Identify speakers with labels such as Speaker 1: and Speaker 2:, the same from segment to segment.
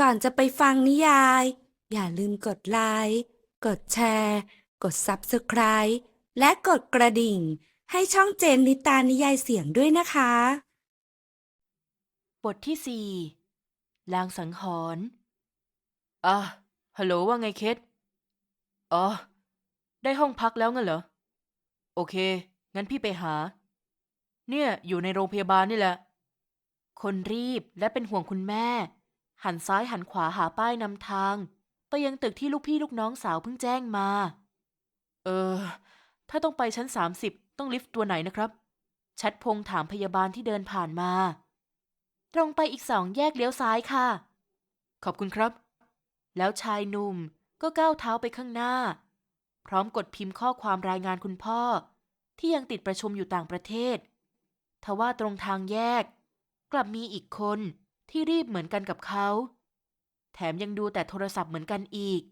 Speaker 1: ก่อนจะไปฟังนิยาย อย่าลืมกดไลค์กดแชร์ กด Subscribe และกดกระดิ่ง ให้ช่องเจนนิตานิยายเสียงด้วยนะคะ
Speaker 2: บทที่สี่ลางสังหรณ์อะฮัลโหลว่าไงเคทอ๋อ ได้ห้องพักแล้วงั้นเหรอ โอเค งั้นพี่ไปหา เนี่ย อยู่ในโรงพยาบาลนี่แหละ คนรีบและเป็นห่วงคุณแม่ หันซ้ายหันขวาหาป้ายนำทาง ไปยังตึกที่ลูกพี่ลูกน้องสาวเพิ่งแจ้งมา เออ ถ้าต้องไปชั้นสามสิบต้องลิฟต์ตัวไหนนะครับ ชัดพงษ์ถามพยาบาลที่เดินผ่านมา ตรงไปอีกสองแยกเลี้ยวซ้ายค่ะ ขอบคุณครับ แล้วชายหนุ่มก็ก้าวเท้าไปข้างหน้า พร้อมกดพิมพ์ข้อความรายงานคุณพ่อ ที่ยังติดประชุมอยู่ต่างประเทศทว่าตรงทางแยก กลับมีอีกคน ที่รีบเหมือนกันกับเขา แถมยังดูแต่โทรศัพท์เหมือนกันอีก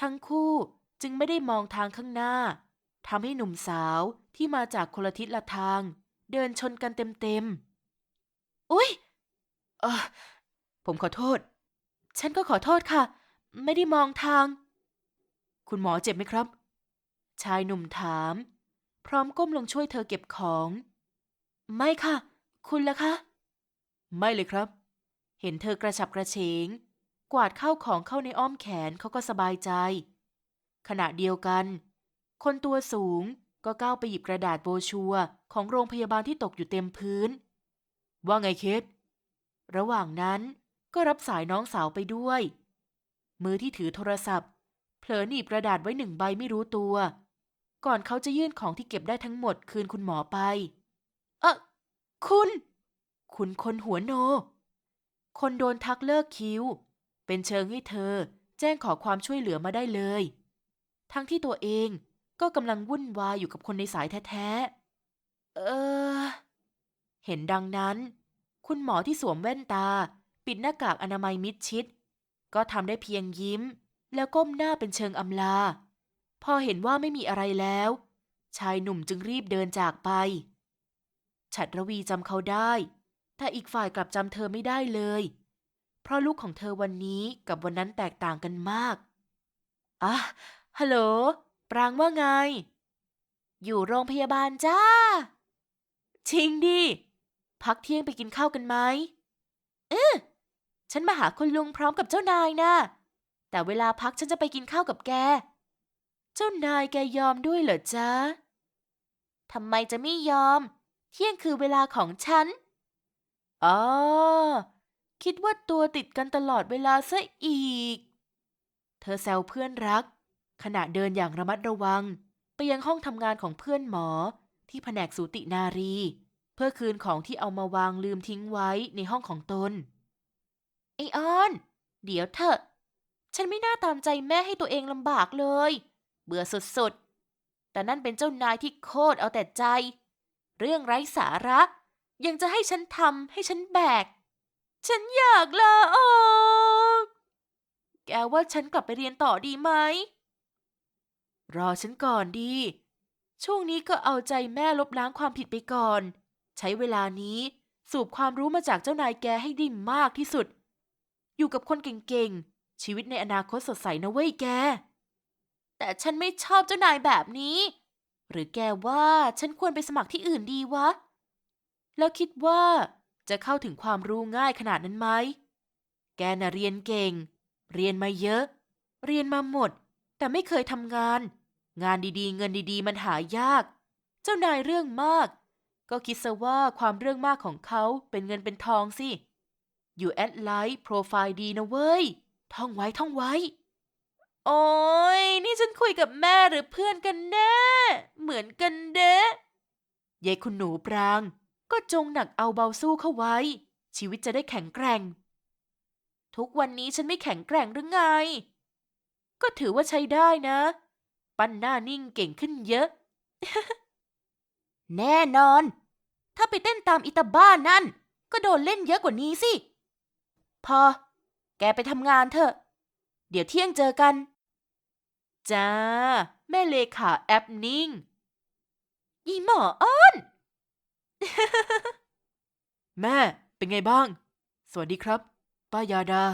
Speaker 2: ทั้งคู่จึงไม่ได้มองทางข้างหน้าทำให้หนุ่มสาวที่มาจากคนละทิศละทาง เดินชนกันเต็มๆอุ๊ยเออผมขอโทษ ฉันก็ขอโทษค่ะ ไม่ได้มองทาง คุณหมอเจ็บไหมครับ ชายหนุ่มถาม พร้อมก้มลงช่วยเธอเก็บของ ไม่ค่ะ คุณล่ะคะ ไม่เลยครับ เห็นเธอกระฉับกระเฉง กวาดข้าวของเข้าในอ้อมแขนเขาก็สบายใจ ขณะเดียวกัน คนตัวสูงก็ก้าวไปหยิบกระดาษโบชัวของโรงพยาบาลที่ตกอยู่เต็มพื้น ว่าไงเคสระหว่างนั้นก็รับสายน้องสาวไปด้วย มือที่ถือโทรศัพท์ เผลอหนีบกระดาษไว้หนึ่งใบไม่รู้ตัว ก่อนเขาจะยื่นของที่เก็บได้ทั้งหมดคืนคุณหมอไป เออคุณ คุณคนหัวโน คนโดนทักเลิกคิว เป็นเชิงให้เธอแจ้งขอความช่วยเหลือมาได้เลย ทั้งที่ตัวเองก็กำลังวุ่นวายอยู่กับคนในสายแท้ๆ เออ เห็นดังนั้น คุณหมอที่สวมแว่นตา ปิดหน้ากากอนามัยมิดชิด ก็ทำได้เพียงยิ้ม แล้วก้มหน้าเป็นเชิงอำลา พอเห็นว่าไม่มีอะไรแล้ว ชายหนุ่มจึงรีบเดินจากไป ฉัดระวีจำเขาได้ แต่อีกฝ่ายกลับจำเธอไม่ได้เลย เพราะลูกของเธอวันนี้กับวันนั้นแตกต่างกันมาก อะ ฮัลโหล ปรางว่าไง อยู่โรงพยาบาลจ้า จริงดิ พักเที่ยงไปกินข้าวกันไหมเออฉันมาหาคุณลุงพร้อมกับเจ้านายนะ แต่เวลาพักฉันจะไปกินข้าวกับแก เจ้านายแกยอมด้วยเหรอจ๊ะทำไมจะไม่ยอม เที่ยงคือเวลาของฉัน อ๋อ คิดว่าตัวติดกันตลอดเวลาซะอีก เธอแซวเพื่อนรัก ขณะเดินอย่างระมัดระวัง ไปยังห้องทำงานของเพื่อนหมอ ที่แผนกสูตินารี เพื่อคืนของที่เอามาวางลืมทิ้งไว้ในห้องของตน ไอออน เดี๋ยวเถอะ ฉันไม่น่าตามใจแม่ให้ตัวเองลำบากเลย เบื่อสุดๆ แต่นั่นเป็นเจ้านายที่โคตรเอาแต่ใจ เรื่องไร้สาระ ยังจะให้ฉันทำให้ฉันแบก ฉันอยากลาออก แกว่าฉันกลับไปเรียนต่อดีไหม รอฉันก่อนดี ช่วงนี้ก็เอาใจแม่ลบล้างความผิดไปก่อน ใช้เวลานี้สูบความรู้มาจากเจ้านายแกให้ได้มากที่สุด อยู่กับคนเก่งๆ ชีวิตในอนาคตสดใสนะเว้ยแก แต่ฉันไม่ชอบเจ้านายแบบนี้ หรือแกว่าฉันควรไปสมัครที่อื่นดีวะ แล้วคิดว่าจะเข้าถึงความรู้ง่ายขนาดนั้นไหม แกน่ะเรียนเก่ง เรียนมาเยอะ เรียนมาหมด แต่ไม่เคยทำงาน งานดีๆ เงินดีๆ มันหายาก เจ้านายเรื่องมาก ก็คิดซะว่าความเรื่องมากของเขาเป็นเงินเป็นทองสิ อยู่แอดไลท์โปรไฟล์ดีนะเว้ย ท่องไว้ท่องไว้ โอ้ยนี่ฉันคุยกับแม่หรือเพื่อนกันแน่ เหมือนกันเด้ยายคุณหนูปราง ก็จงหนักเอาเบาสู้เข้าไว้ ชีวิตจะได้แข็งแกร่ง ทุกวันนี้ฉันไม่แข็งแกร่งหรือไง ก็ถือว่าใช้ได้นะ ปั้นหน้านิ่งเก่งขึ้นเยอะ แน่นอน ถ้าไปเต้นตามอิตาบ้านนั่น ก็โดนเล่นเยอะกว่านี้สิ พอ แกไปทำงานเถอะ เดี๋ยวเที่ยงเจอกัน จ้า แม่เลขาแอปนิ่งยีหมออ้อน แม่เป็นไงบ้าง สวัสดีครับ ป้ายาดา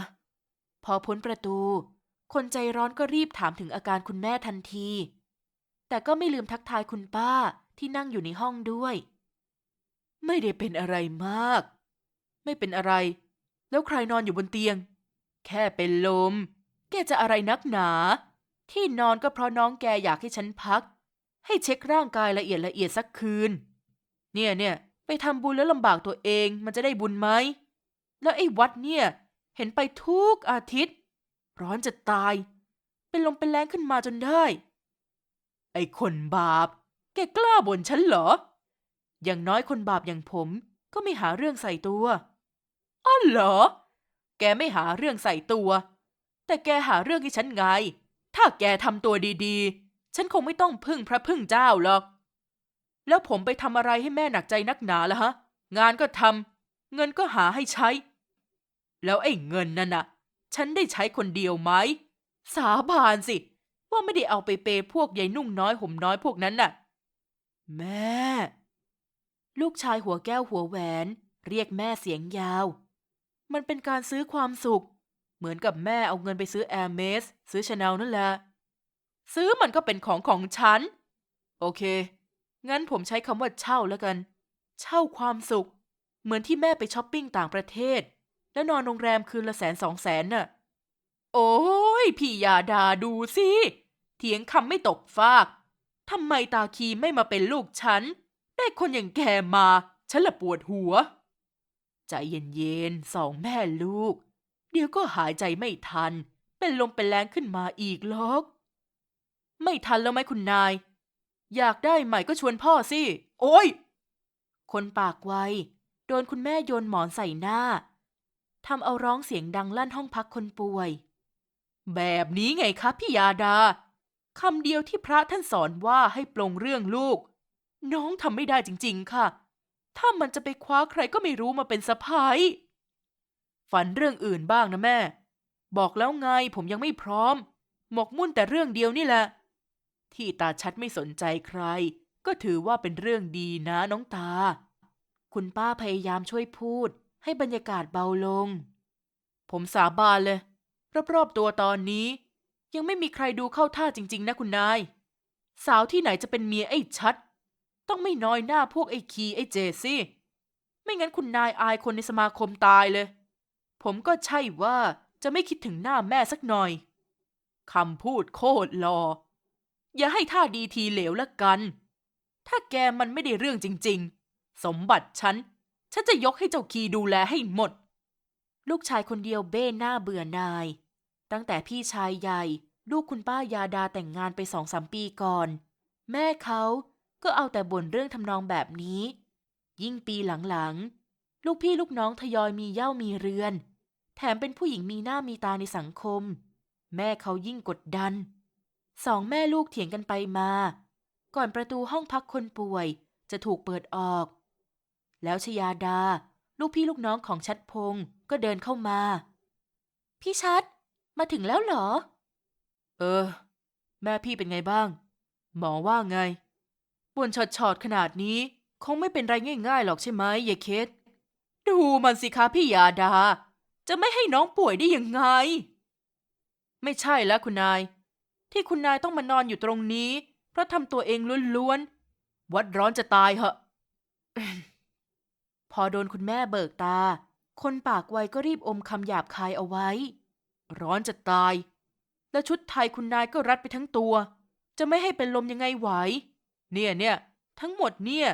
Speaker 2: พอพ้นประตู คนใจร้อนก็รีบถามถึงอาการคุณแม่ทันที แต่ก็ไม่ลืมทักทายคุณป้าที่นั่งอยู่ในห้องด้วย ไม่ได้เป็นอะไรมาก ไม่เป็นอะไร แล้วใครนอนอยู่บนเตียง แค่เป็นลม แกจะอะไรนักหนา ที่นอนก็เพราะน้องแกอยากให้ฉันพัก ให้เช็คร่างกายละเอียดละเอียดสักคืน เนี่ยเนี่ยไปทำบุญแล้วลำบากตัวเองมันจะได้บุญไหม แล้วไอ้วัดเนี่ย เห็นไปทุกอาทิตย์ ร้อนจะตาย เป็นลมเป็นแรงขึ้นมาจนได้ ไอ้คนบาป แกกล้าบ่นฉันเหรอ อย่างน้อยคนบาปอย่างผมก็ไม่หาเรื่องใส่ตัวอ้อเหรอ แกไม่หาเรื่องใส่ตัว แต่แกหาเรื่องให้ฉันไง ถ้าแกทำตัวดีๆ ฉันคงไม่ต้องพึ่งพระพึ่งเจ้าหรอก แล้วผมไปทำอะไรให้แม่หนักใจนักหนาล่ะฮะ งานก็ทำเงินก็หาให้ใช้ แล้วไอ้เงินนั่นน่ะ ฉันได้ใช้คนเดียวไหม สาบานสิ ว่าไม่ได้เอาไปเปย์พวกยายนุ่งน้อยห่มน้อยพวกนั้นน่ะ แม่ ลูกชายหัวแก้วหัวแหวน เรียกแม่เสียงยาว มันเป็นการซื้อความสุข เหมือนกับแม่เอาเงินไปซื้อแอร์เมสซื้อชาแนลนั่นแหละ ซื้อมันก็เป็นของของฉัน โอเค งั้นผมใช้คำว่าเช่าแล้วกัน เช่าความสุข เหมือนที่แม่ไปช้อปปิ้งต่างประเทศ แล้วนอนโรงแรมคืนละแสนสองแสนน่ะ โอ้ยพี่ยาดาดูสิเถียงคำไม่ตกฟากทำไมตาคีไม่มาเป็นลูกฉัน ได้คนอย่างแกมา ฉันละปวดหัว ใจเย็นๆสองแม่ลูก เดี๋ยวก็หายใจไม่ทัน เป็นลมเป็นแรงขึ้นมาอีกหรอก ไม่ทันแล้วไหมคุณนาย อยากได้ใหม่ก็ชวนพ่อสิ โอ้ย คนปากไว โดนคุณแม่โยนหมอนใส่หน้า ทำเอาร้องเสียงดังลั่นห้องพักคนป่วย แบบนี้ไงครับพี่ยาดา คำเดียวที่พระท่านสอนว่าให้ปลงเรื่องลูก น้องทำไม่ได้จริง ๆ ค่ะ ถ้ามันจะไปคว้าใครก็ไม่รู้มาเป็นสะพ้ายฝันเรื่องอื่นบ้างนะแม่ บอกแล้วไงผมยังไม่พร้อม หมกมุ่นแต่เรื่องเดียวนี่แหละ ที่ตาชัดไม่สนใจใคร ก็ถือว่าเป็นเรื่องดีนะน้องตา คุณป้าพยายามช่วยพูด ให้บรรยากาศเบาลง ผมสาบานเลย รอบๆตัวตอนนี้ ยังไม่มีใครดูเข้าท่าจริง ๆ นะคุณนาย สาวที่ไหนจะเป็นเมียไอ้ชัด ต้องไม่น้อยหน้าพวกไอ้คีไอ้เจสิไม่งั้นคุณนายอายคนในสมาคมตายเลย ผมก็ใช่ว่าจะไม่คิดถึงหน้าแม่สักหน่อยคำพูดโคตรหลอ อย่าให้ท่าดีทีเหลวละกัน ถ้าแกมันไม่ได้เรื่องจริง ๆ สมบัติฉัน ฉันจะยกให้เจ้าคีดูแลให้หมด ลูกชายคนเดียวเบ้หน้าเบื่อนาย ตั้งแต่พี่ชายใหญ่ ลูกคุณป้ายาดาแต่งงานไปสองสามปีก่อน แม่เขาก็เอาแต่บ่นเรื่องทำนองแบบนี้ ยิ่งปีหลังๆ ลูกพี่ลูกน้องทยอยมีเย่ามีเรือน แถมเป็นผู้หญิงมีหน้ามีตาในสังคม แม่เขายิ่งกดดัน สองแม่ลูกเถียงกันไปมา ก่อนประตูห้องพักคนป่วยจะถูกเปิดออก แล้วชยาดา ลูกพี่ลูกน้องของชัดพงศ์ก็เดินเข้ามา พี่ชัด มาถึงแล้วเหรอ เออ แม่พี่เป็นไงบ้าง หมอว่าไงบนช็อตๆขนาดนี้ คงไม่เป็นไรง่ายๆหรอกใช่ไหมยายเคสดูมันสิคะพี่ยาดา จะไม่ให้น้องป่วยได้ยังไง ไม่ใช่แล้วคุณนาย ที่คุณนายต้องมานอนอยู่ตรงนี้ เพราะทำตัวเองล้วนๆ วัดร้อนจะตายเหอะ พอโดนคุณแม่เบิกตา คนปากไวก็รีบอมคำหยาบคายเอาไว้ ร้อนจะตาย แล้วชุดไทยคุณนายก็รัดไปทั้งตัว จะไม่ให้เป็นลมยังไงไหว เนี่ยเนี่ยทั้งหมดเนี่ย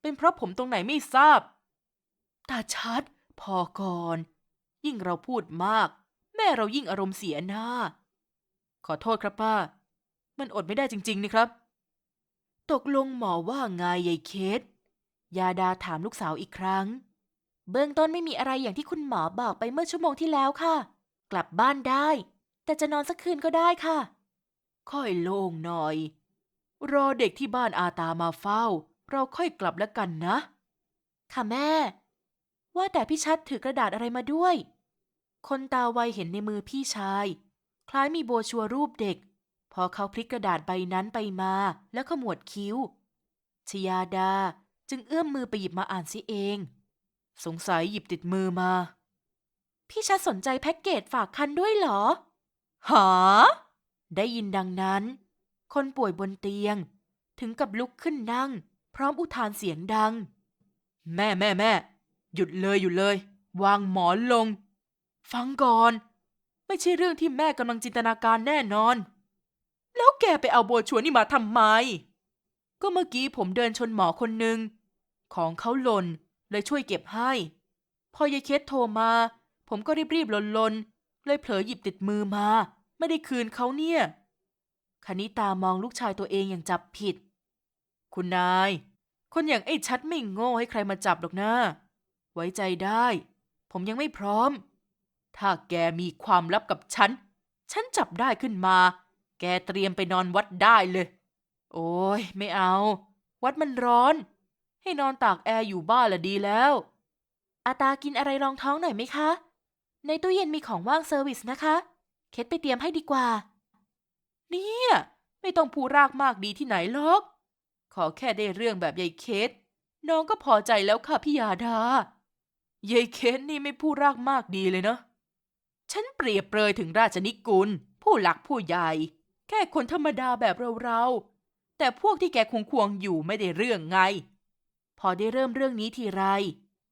Speaker 2: เป็นเพราะผมตรงไหนไม่ทราบ ตาชัด พอก่อน ยิ่งเราพูดมาก แม่เรายิ่งอารมณ์เสียหน้า ขอโทษครับป้า มันอดไม่ได้จริง ๆ นี่ครับ ตกลงหมอว่าไงยายเคสยาดาถามลูกสาวอีกครั้ง เบื้องต้นไม่มีอะไรอย่างที่คุณหมอบอกไปเมื่อชั่วโมงที่แล้วค่ะ กลับบ้านได้ แต่จะนอนสักคืนก็ได้ค่ะ ค่อยโล่งหน่อย รอเด็กที่บ้านอาตามาเฝ้า เราค่อยกลับแล้วกันนะ ค่ะแม่ ว่าแต่พี่ชัดถือกระดาษอะไรมาด้วย คนตาไวเห็นในมือพี่ชาย ล้ายมีโบชัวรูปเด็ก พอเขาพลิกกระดาษใบนั้นไปมาแล้วขมวดคิ้ว ชยาดาจึงเอื้อมมือไปหยิบมาอ่านซิเอง สงสัยหยิบติดมือมาพพี่ชัดสนใจแพ็กเกจฝากคันด้วยเหรอ หา ได้ยินดังนั้น คนป่วยบนเตียง ถึงกับลุกขึ้นนั่ง พร้อมอุทานเสียงดัง แม่แม่แม่หยุดเลยหยุดเลย วางหมอนลง ฟังก่อน ไม่ใช่เรื่องที่แม่กำลังจินตนาการแน่นอน แล้วแกไปเอาโบรชัวร์นี่มาทำไม ก็เมื่อกี้ผมเดินชนหมอคนหนึ่ง ของเขาหล่นเลยช่วยเก็บให้ พอยายเคสโทรมา ผมก็รีบๆลนๆ เลยเผลอหยิบติดมือมา ไม่ได้คืนเขาเนี่ยคณิตามองลูกชายตัวเองอย่างจับผิด คุณนาย คนอย่างไอ้ชัดไม่โง่ให้ใครมาจับหรอกนะ ไว้ใจได้ ผมยังไม่พร้อม ถ้าแกมีความลับกับฉัน ฉันจับได้ขึ้นมา แกเตรียมไปนอนวัดได้เลย โอ้ยไม่เอา วัดมันร้อน ให้นอนตากแอร์อยู่บ้านละดีแล้ว อาตากินอะไรรองท้องหน่อยไหมคะ ในตู้เย็นมีของว่างเซอร์วิสนะคะ เคสไปเตรียมให้ดีกว่า เนี่ย ไม่ต้องพูรากมากดีที่ไหนหรอก ขอแค่ได้เรื่องแบบยายเคสน้องก็พอใจแล้วค่ะพี่ยาดายายเคสนี่ไม่พูรากมากดีเลยเนาะ ฉันเปรียบเปรยถึงราชนิกุล ผู้หลักผู้ใหญ่ แค่คนธรรมดาแบบเราๆ แต่พวกที่แกควงควงอยู่ไม่ได้เรื่องไง พอได้เริ่มเรื่องนี้ทีไร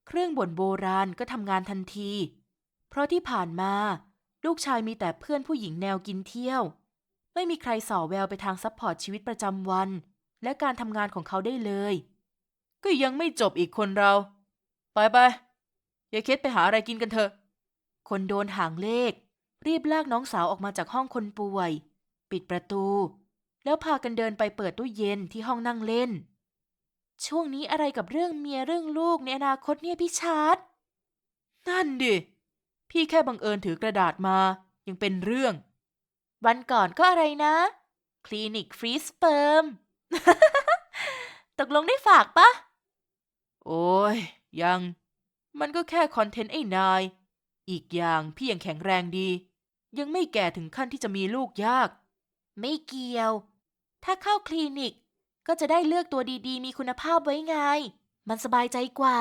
Speaker 2: เครื่องบ่นโบราณก็ทำงานทันที เพราะที่ผ่านมา ลูกชายมีแต่เพื่อนผู้หญิงแนวกินเที่ยว ไม่มีใครส่อแววไปทางซัพพอร์ตชีวิตประจำวัน และการทำงานของเขาได้เลย ก็ยังไม่จบอีกคนเรา ไปไปๆยายเคสไปหาอะไรกินกันเถอะ คนโดนหางเลข รีบลากน้องสาวออกมาจากห้องคนป่วย ปิดประตู แล้วพากันเดินไปเปิดตู้เย็นที่ห้องนั่งเล่น ช่วงนี้อะไรกับเรื่องเมียเรื่องลูกในอนาคตเนี่ยพี่ชาร์ดนั่นดิ พี่แค่บังเอิญถือกระดาษมายังเป็นเรื่อง วันก่อนก็อะไรนะ คลินิกฟรีสเปิร์มตกลงได้ฝากปะ โอ้ยยัง มันก็แค่คอนเทนต์ไอ้นาย อีกอย่างพี่ยังแข็งแรงดี ยังไม่แก่ถึงขั้นที่จะมีลูกยาก ไม่เกี่ยว ถ้าเข้าคลินิก ก็จะได้เลือกตัวดีๆ มีคุณภาพไว้ไง มันสบายใจกว่า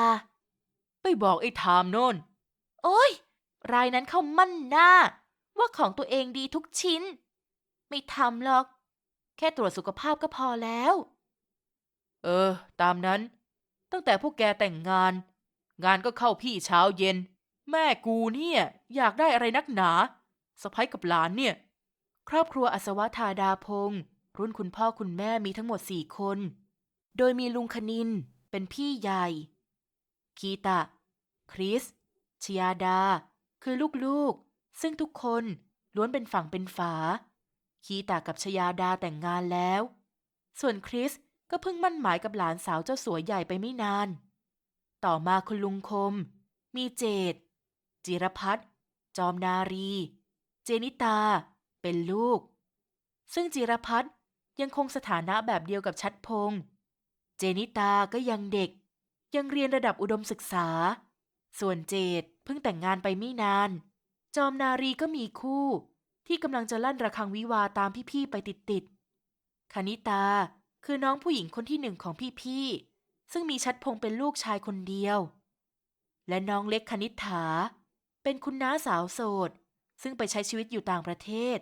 Speaker 2: ไปบอกไอ้ไทามโน่น โอ้ย รายนั้นเข้ามั่นหน้า ว่าของตัวเองดีทุกชิ้น ไม่ทำหรอก แค่ตรวจสุขภาพก็พอแล้ว เออ ตามนั้น ตั้งแต่พวกแกแต่งงาน งานก็เข้าพี่เช้าเย็น แม่กูเนี่ย อยากได้อะไรนักหนาสะพ้ยกับหลานเนี่ย ครอบครัวอัศวธาดาพงศ์รุ่นคุณพ่อคุณแม่มีทั้งหมดสี่คน โดยมีลุงคณินเป็นพี่ใหญ่ คีตะ คริสชยาดา คือลูกๆ ซึ่งทุกคนล้วนเป็นฝั่งเป็นฝา คีตากับชยาดาแต่งงานแล้ว ส่วนคริสก็เพิ่งมั่นหมายกับหลานสาวเจ้าสัวใหญ่ไปไม่นาน ต่อมาคุณลุงคม มีเจด จิรพัฒน์จอมนารี เจนิตา เป็นลูก ซึ่งจิรพัฒน์ยังคงสถานะแบบเดียวกับชัดพงษ์เจนิตาก็ยังเด็ก ยังเรียนระดับอุดมศึกษา ส่วนเจดเพิ่งแต่งงานไปไม่นาน จอมนารีก็มีคู่ ที่กำลังจะลั่นระฆังวิวาตามพี่ๆไปติดๆคณิตาคือน้องผู้หญิงคนที่หนึ่งของพี่ๆซึ่งมีชัดพงษ์เป็นลูกชายคนเดียว และน้องเล็กคณิษฐา เป็นคุณน้าสาวโสด ซึ่งไปใช้ชีวิตอยู่ต่างประเทศ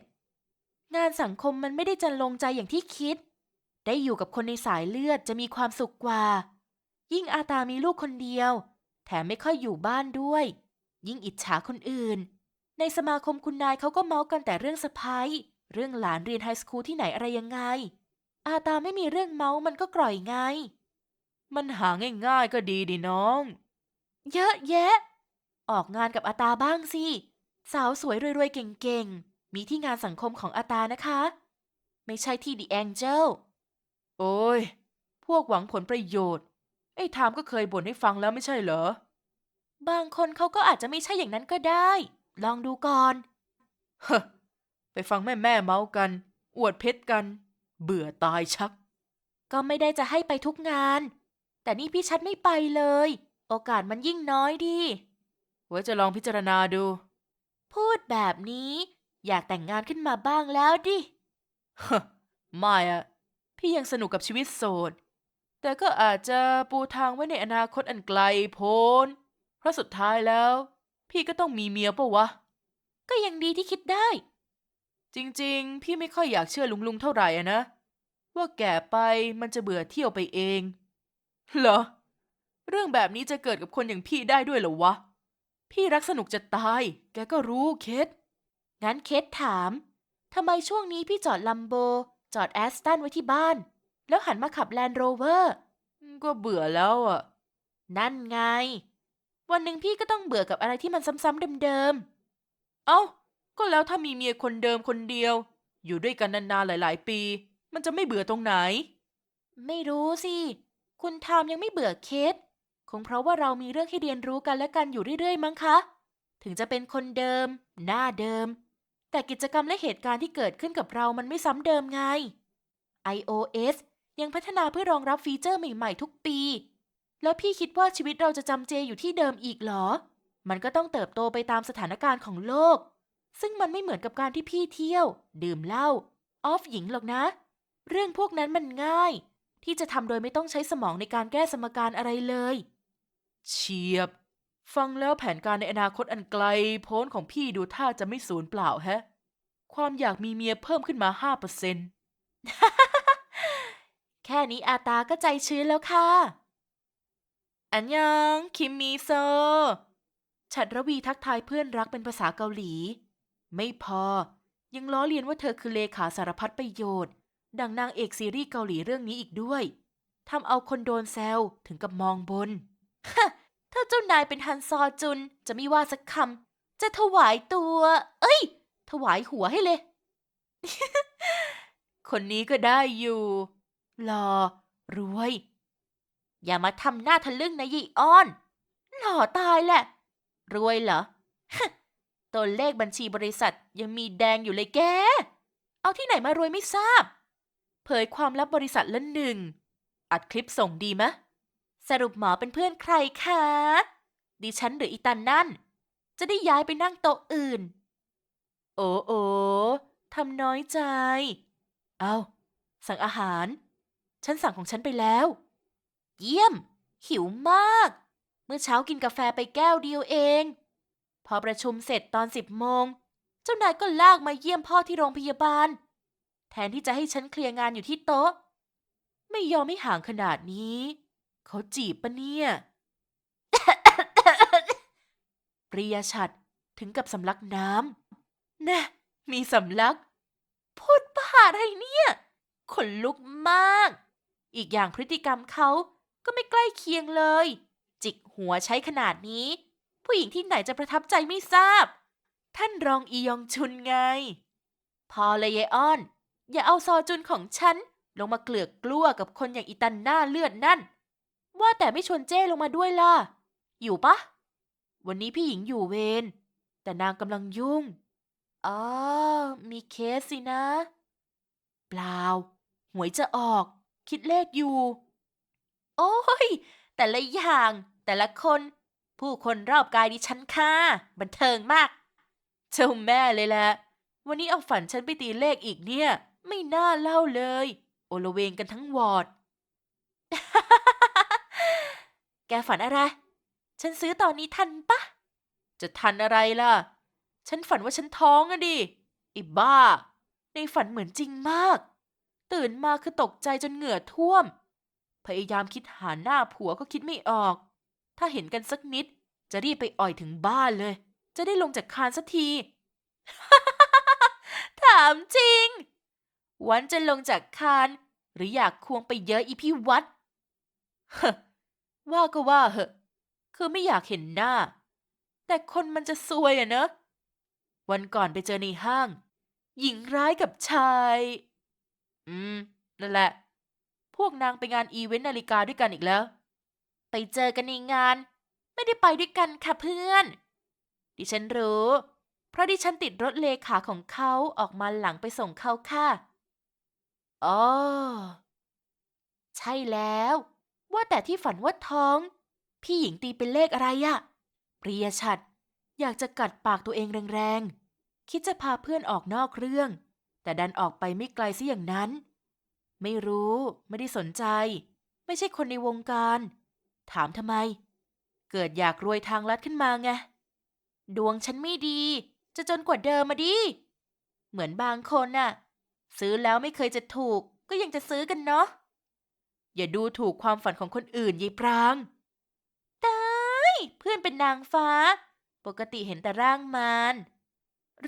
Speaker 2: งานสังคมมันไม่ได้จันลงใจอย่างที่คิด ได้อยู่กับคนในสายเลือดจะมีความสุขกว่า ยิ่งอาตามีลูกคนเดียว แถมไม่ค่อยอยู่บ้านด้วย ยิ่งอิจฉาคนอื่น ในสมาคมคุณนายเขาก็เมาส์กันแต่เรื่องสะพ้ายเรื่องหลานเรียนไฮสคูลที่ไหนอะไรยังไง อาตาไม่มีเรื่องเมาส์มันก็กร่อยไง มันหาง่ายๆก็ดีดิน้อง เยอะแยะ ออกงานกับอาตาบ้างสิ สาวสวยรวยๆเก่งๆ มีที่งานสังคมของอาตานะคะ ไม่ใช่ที่ดีแองเจลโอ้ย พวกหวังผลประโยชน์ ไอ้ทามก็เคยบ่นให้ฟังแล้วไม่ใช่เหรอ บางคนเขาก็อาจจะไม่ใช่อย่างนั้นก็ได้ ลองดูก่อนเฮ้ไปฟังแม่แม่เมาส์กัน อวดเพชรกัน เบื่อตายชัก ก็ไม่ได้จะให้ไปทุกงาน แต่นี่พี่ชัดไม่ไปเลย โอกาสมันยิ่งน้อยดิ ไว้จะลองพิจารณาดู พูดแบบนี้ อยากแต่งงานขึ้นมาบ้างแล้วดิฮะไม่อะพี่ยังสนุกกับชีวิตโสด แต่ก็อาจจะปูทางไว้ในอนาคตอันไกลโพ้น เพราะสุดท้ายแล้ว พี่ก็ต้องมีเมียปะวะ ก็ยังดีที่คิดได้ จริงๆ พี่ไม่ค่อยอยากเชื่อลุงลุงเท่าไหร่อะนะ ว่าแก่ไปมันจะเบื่อเที่ยวไปเอง เหรอ เรื่องแบบนี้จะเกิดกับคนอย่างพี่ได้ด้วยเหรอวะ พี่รักสนุกจะตาย แกก็รู้เคสงั้นเคสถาม ทำไมช่วงนี้พี่จอดลัมโบ จอดแอสตันไว้ที่บ้าน แล้วหันมาขับแลนด์โรเวอร์ ก็เบื่อแล้วอะ นั่นไง วันหนึ่งพี่ก็ต้องเบื่อกับอะไรที่มันซ้ำๆเดิมๆ เอ้า ก็แล้วถ้ามีเมียคนเดิมคนเดียว อยู่ด้วยกันนานๆหลาย ๆ ปี มันจะไม่เบื่อตรงไหน ไม่รู้สิ คุณทามยังไม่เบื่อเคส คงเพราะว่าเรามีเรื่องให้เรียนรู้กันและกันอยู่เรื่อยๆมั้งคะ ถึงจะเป็นคนเดิม หน้าเดิม แต่กิจกรรมและเหตุการณ์ที่เกิดขึ้นกับเรามันไม่ซ้ำเดิมไง iOS ยังพัฒนาเพื่อรองรับฟีเจอร์ใหม่ๆทุกปี แล้วพี่คิดว่าชีวิตเราจะจำเจอยู่ที่เดิมอีกเหรอ มันก็ต้องเติบโตไปตามสถานการณ์ของโลก ซึ่งมันไม่เหมือนกับการที่พี่เที่ยว ดื่มเหล้าออฟหญิงหรอกนะ เรื่องพวกนั้นมันง่าย ที่จะทำโดยไม่ต้องใช้สมองในการแก้สมการอะไรเลย เฉียบ ฟังแล้วแผนการในอนาคตอันไกลโพ้นของพี่ดูท่าจะไม่สูญเปล่าแฮะ ความอยากมีเมียเพิ่มขึ้นมาห้าเปอร์เซ็นต์แค่นี้อาตาก็ใจชื้นแล้วค่ะ อันยัง คิมมีโซฉัดระวีทักทายเพื่อนรักเป็นภาษาเกาหลี ไม่พอ ยังล้อเลียนว่าเธอคือเลขาสารพัดประโยชน์ ดังนางเอกซีรีส์เกาหลีเรื่องนี้อีกด้วยทำเอาคนโดนแซวถึงกับมองบน ถ้าเจ้านายเป็นฮันซอจุนจะไม่ว่าสักคำจะถวายตัว เอ้ย ถวายหัวให้เลย คนนี้ก็ได้อยู่หล่อรวย อย่ามาทำหน้าทะลึ่งนะยี่อ้อน หล่อตายแหละ รวยเหรอตัวเลขบัญชีบริษัทยังมีแดงอยู่เลยแก เอาที่ไหนมารวยไม่ทราบ เผยความลับบริษัทละหนึ่ง อัดคลิปส่งดีมะ สรุปหมอเป็นเพื่อนใครคะ ดิฉันหรืออีตันนั่น จะได้ย้ายไปนั่งโต๊ะอื่น โอ้โอทำน้อยใจ เอาสั่งอาหาร ฉันสั่งของฉันไปแล้ว เยี่ยม หิวมาก เมื่อเช้ากินกาแฟไปแก้วเดียวเอง พอประชุมเสร็จตอนสิบโมง เจ้านายก็ลากมาเยี่ยมพ่อที่โรงพยาบาล แทนที่จะให้ฉันเคลียร์งานอยู่ที่โต๊ะ ไม่ยอมให้ห่างขนาดนี้ เขาจีบปะเนี่ย ปริยชัดถึงกับสำลักน้ำ นะ มีสำลัก พูดบ้าอะไรเนี่ย ขนลุกมาก อีกอย่างพฤติกรรมเขาก็ไม่ใกล้เคียงเลย จิกหัวใช้ขนาดนี้ ผู้หญิงที่ไหนจะประทับใจไม่ทราบ ท่านรองอียองชุนไง พอเลยยายอ้อน อย่าเอาซอจุนของฉันลงมาเกลือกกลัวกับคนอย่างอีตันหน้าเลือดนั่น ว่าแต่ไม่ชวนเจ้ลงมาด้วยล่ะ อยู่ปะ วันนี้พี่หญิงอยู่เวร แต่นางกำลังยุ่ง อ๋อ มีเคสสินะ เปล่า หวยจะออก คิดเลขอยู่ โอ้ย แต่ละอย่าง แต่ละคน ผู้คนรอบกายดิฉันค่ะ บันเทิงมาก เจ้าแม่เลยแหละ วันนี้เอาฝันฉันไปตีเลขอีกเนี่ย ไม่น่าเล่าเลย โอละเวงกันทั้งวอร์ด แกฝันอะไร ฉันซื้อตอนนี้ทันปะ จะทันอะไรล่ะ ฉันฝันว่าฉันท้องอะดิไอ้บ้า ในฝันเหมือนจริงมาก ตื่นมาคือตกใจจนเหงื่อท่วม พยายามคิดหาหน้าผัวก็คิดไม่ออก ถ้าเห็นกันสักนิด จะรีบไปอ่อยถึงบ้านเลย จะได้ลงจากคานสักที ถามจริง วันจะลงจากคาน หรืออยากควงไปเยอะอีพี่วัด ว่าก็ว่าเหอะคือไม่อยากเห็นหน้า แต่คนมันจะซวยอะเนอะวันก่อนไปเจอในห้าง หญิงร้ายกับชาย อืม นั่นแหละ พวกนางไปงานอีเวนต์นาฬิกาด้วยกันอีกแล้ว ไปเจอกันในงาน ไม่ได้ไปด้วยกันค่ะเพื่อน ดิฉันรู้ เพราะดิฉันติดรถเลขาของเขาออกมาหลังไปส่งเขาค่ะอ๋อใช่แล้ว ว่าแต่ที่ฝันว่าท้อง พี่หญิงตีเป็นเลขอะไรอะปริยชัดอยากจะกัดปากตัวเองแรงๆ คิดจะพาเพื่อนออกนอกเรื่อง แต่ดันออกไปไม่ไกลซะอย่างนั้น ไม่รู้ไม่ได้สนใจ ไม่ใช่คนในวงการ ถามทำไม เกิดอยากรวยทางลัดขึ้นมาไง ดวงฉันไม่ดี จะจนกว่าเดิมมาดิ เหมือนบางคนน่ะ ซื้อแล้วไม่เคยจะถูกก็ยังจะซื้อกันเนาะ อย่าดูถูกความฝันของคนอื่นยายปราง ตาย เพื่อนเป็นนางฟ้า ปกติเห็นแต่ร่างมาร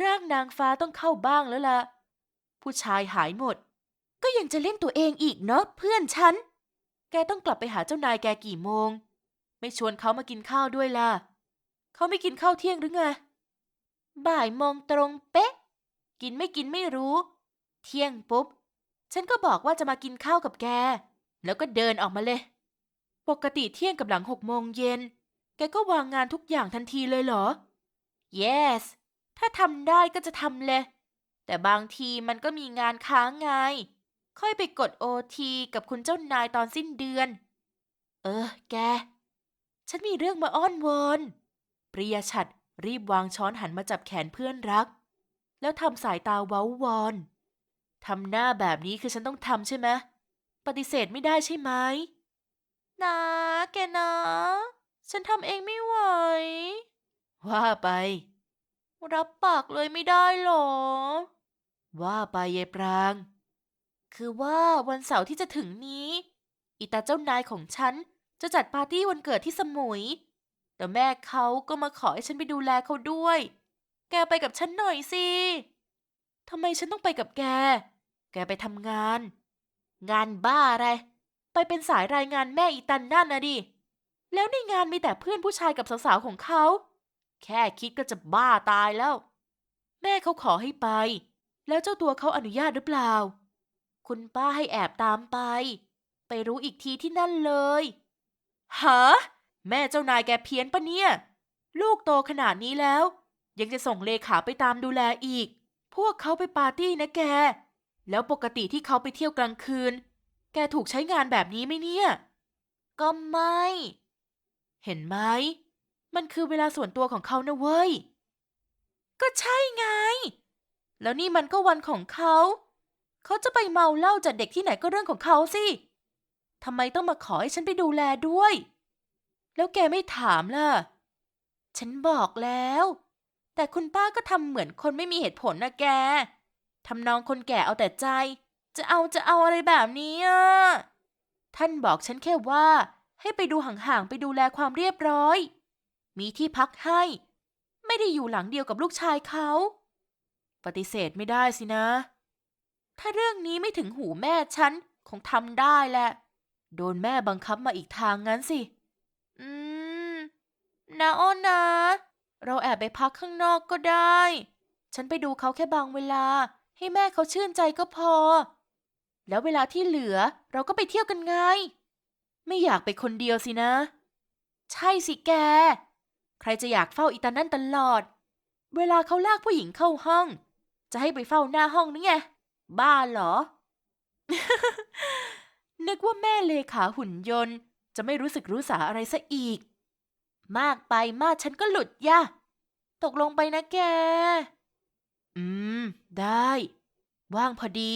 Speaker 2: ร่างนางฟ้าต้องเข้าบ้างแล้วล่ะ ผู้ชายหายหมด ก็ยังจะเล่นตัวเองอีกเนาะเพื่อนฉัน แกต้องกลับไปหาเจ้านายแกกี่โมง ไม่ชวนเขามากินข้าวด้วยล่ะ เขาไม่กินข้าวเที่ยงหรือไง บ่ายโมงตรงเป๊ะ กินไม่กินไม่รู้ เที่ยงปุ๊บ ฉันก็บอกว่าจะมากินข้าวกับแก แล้วก็เดินออกมาเลย ปกติเที่ยงกับหลังหกโมงเย็น แกก็วางงานทุกอย่างทันทีเลยเหรอ yes ถ้าทำได้ก็จะทำเลย แต่บางทีมันก็มีงานค้างไง ค่อยไปกดโอทีกับคุณเจ้านายตอนสิ้นเดือน เออ แก ฉันมีเรื่องมาอ้อนวอนปริยชัดรีบวางช้อนหันมาจับแขนเพื่อนรัก แล้วทำสายตาเว้าวอน ทำหน้าแบบนี้คือฉันต้องทำใช่ไหมป ฏิเสธไม่ได้ใช่ไหมนะแกนะ ฉันทำเองไม่ไหว ว่าไป รับปากเลยไม่ได้หรอ ว่าไปยายปราง คือว่าวันเสาร์ที่จะถึงนี้อีตาเจ้านายของฉันจะจัดปาร์ตี้วันเกิดที่สมุย แต่แม่เขาก็มาขอให้ฉันไปดูแลเขาด้วย แกไปกับฉันหน่อยสิทำไมฉันต้องไปกับแก แกไปทำงาน งานบ้าอะไร ไปเป็นสายรายงานแม่อีตันนั่นนะดิ แล้วในงานมีแต่เพื่อนผู้ชายกับสาวๆของเขา แค่คิดก็จะบ้าตายแล้ว แม่เขาขอให้ไป แล้วเจ้าตัวเขาอนุญาตหรือเปล่า คุณป้าให้แอบตามไป ไปรู้อีกทีที่นั่นเลยฮะแม่เจ้านายแกเพี้ยนปะเนี่ย ลูกโตขนาดนี้แล้ว ยังจะส่งเลขาไปตามดูแลอีก พวกเขาไปปาร์ตี้นะแก แล้วปกติที่เขาไปเที่ยวกลางคืน แกถูกใช้งานแบบนี้ไหมเนี่ย ก็ไม่ เห็นไหม มันคือเวลาส่วนตัวของเขานะเว้ย ก็ใช่ไง แล้วนี่มันก็วันของเขา เขาจะไปเมาเหล้าจัดเด็กที่ไหนก็เรื่องของเขาสิทำไมต้องมาขอให้ฉันไปดูแลด้วย แล้วแกไม่ถามล่ะ ฉันบอกแล้ว แต่คุณป้าก็ทำเหมือนคนไม่มีเหตุผลนะแก ทำนองคนแก่เอาแต่ใจ จะเอาจะเอาอะไรแบบนี้อะ ท่านบอกฉันแค่ว่า ให้ไปดูห่างๆไปดูแลความเรียบร้อย มีที่พักให้ ไม่ได้อยู่หลังเดียวกับลูกชายเขา ปฏิเสธไม่ได้สินะ ถ้าเรื่องนี้ไม่ถึงหูแม่ฉันคงทำได้แหละ โดนแม่บังคับมาอีกทางงั้นสิ อืมนะอ้นนะ เราแอบไปพักข้างนอกก็ได้ ฉันไปดูเขาแค่บางเวลา ให้แม่เขาชื่นใจก็พอ แล้วเวลาที่เหลือเราก็ไปเที่ยวกันไง ไม่อยากไปคนเดียวสินะ ใช่สิแก ใครจะอยากเฝ้าอีตานั่นตลอด เวลาเขาลากผู้หญิงเข้าห้อง จะให้ไปเฝ้าหน้าห้องนี่ไง บ้าเหรอ นึกว่าแม่เลขาหุ่นยนต์ จะไม่รู้สึกรู้สาอะไรซะอีก มากไปมากฉันก็หลุดย่ะ ตกลงไปนะแก อืม ได้ ว่างพอดี